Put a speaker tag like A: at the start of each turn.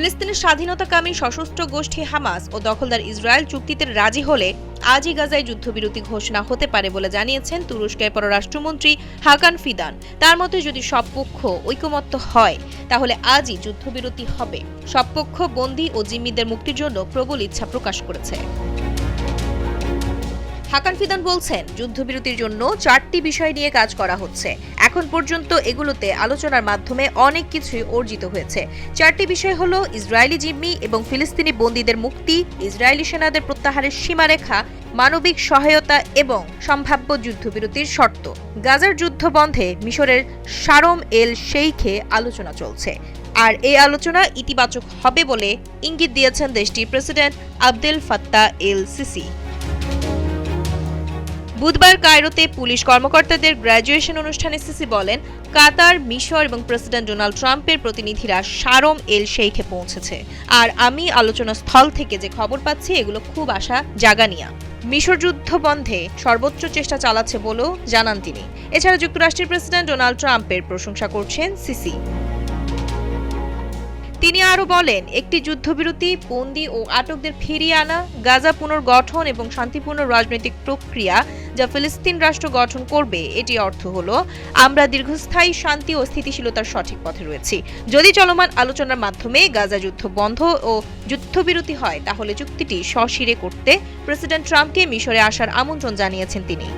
A: ফিলিস্তিনের স্বাধীনতাকামী সশস্ত্র গোষ্ঠী হামাস ও দখলদার ইসরায়েল চুক্তিতে রাজি হলে আজই গাজায় যুদ্ধবিরতি ঘোষণা হতে পারে বলে জানিয়েছেন তুরস্কের পররাষ্ট্রমন্ত্রী হাকান ফিদান। তার মতে, যদি সব পক্ষ ঐকমত্য হয়, তাহলে আজই যুদ্ধবিরতি হবে। সব পক্ষ বন্দী ও জিম্মিদের মুক্তির জন্য প্রবল ইচ্ছা প্রকাশ করেছে। হাকান ফিদান বলছেন, যুদ্ধবিরতির জন্য চারটি বিষয় নিয়ে কাজ করা হচ্ছে। এখন পর্যন্ত এগুলোতে আলোচনার মাধ্যমে অনেক কিছুই অর্জিত হয়েছে। চারটি বিষয় হল ইসরায়েলি জিম্মি এবং ফিলিস্তিনি বন্দীদের মুক্তি, ইসরায়েলি সেনাদের প্রত্যাহারের সীমারেখা, মানবিক সহায়তা এবং সম্ভাব্য যুদ্ধবিরতির শর্ত। গাজার যুদ্ধ বন্ধে মিশরের সারম এল শেইখে আলোচনা চলছে। আর এই আলোচনা ইতিবাচক হবে বলে ইঙ্গিত দিয়েছেন দেশটির president Abdel Fattah el Sisi. বুধবার কায়রোতে পুলিশ কর্মকর্তাদের গ্র্যাজুয়েশন অনুষ্ঠানে সিসি বলেন, কাতার, মিশর এবং প্রেসিডেন্ট ডোনাল্ড ট্রাম্পের প্রতিনিধিরা সারম এল শেইখে পৌঁছেছে। আর আমি আলোচনা স্থল থেকে যে খবর পাচ্ছি, এগুলো খুব আশা জাগানিয়া। মিশর যুদ্ধ বন্ধে সর্বোচ্চ চেষ্টা চালাচ্ছে বলেও জানান তিনি। এছাড়া যুক্তরাষ্ট্রের প্রেসিডেন্ট ডোনাল্ড ট্রাম্পের প্রশংসা করছেন সিসি। তিনি আরও বলেন, একটি যুদ্ধবিরতি, বন্দি ও আটকদের ফিরিয়ে আনা, গাজা পুনর্গঠন এবং শান্তিপূর্ণ রাজনৈতিক প্রক্রিয়া যা ফিলিস্তিন রাষ্ট্র গঠন করবে, এটি অর্থ হলো, আমরা দীর্ঘস্থায়ী শান্তি ও স্থিতিশীলতার সঠিক পথে রয়েছি। যদি চলমান আলোচনার মাধ্যমে গাজা যুদ্ধ বন্ধ ও যুদ্ধবিরতি হয়, তাহলে চুক্তিটি সশিরে করতে প্রেসিডেন্ট ট্রাম্পকে মিশরে আসার আমন্ত্রণ জানিয়েছেন তিনি।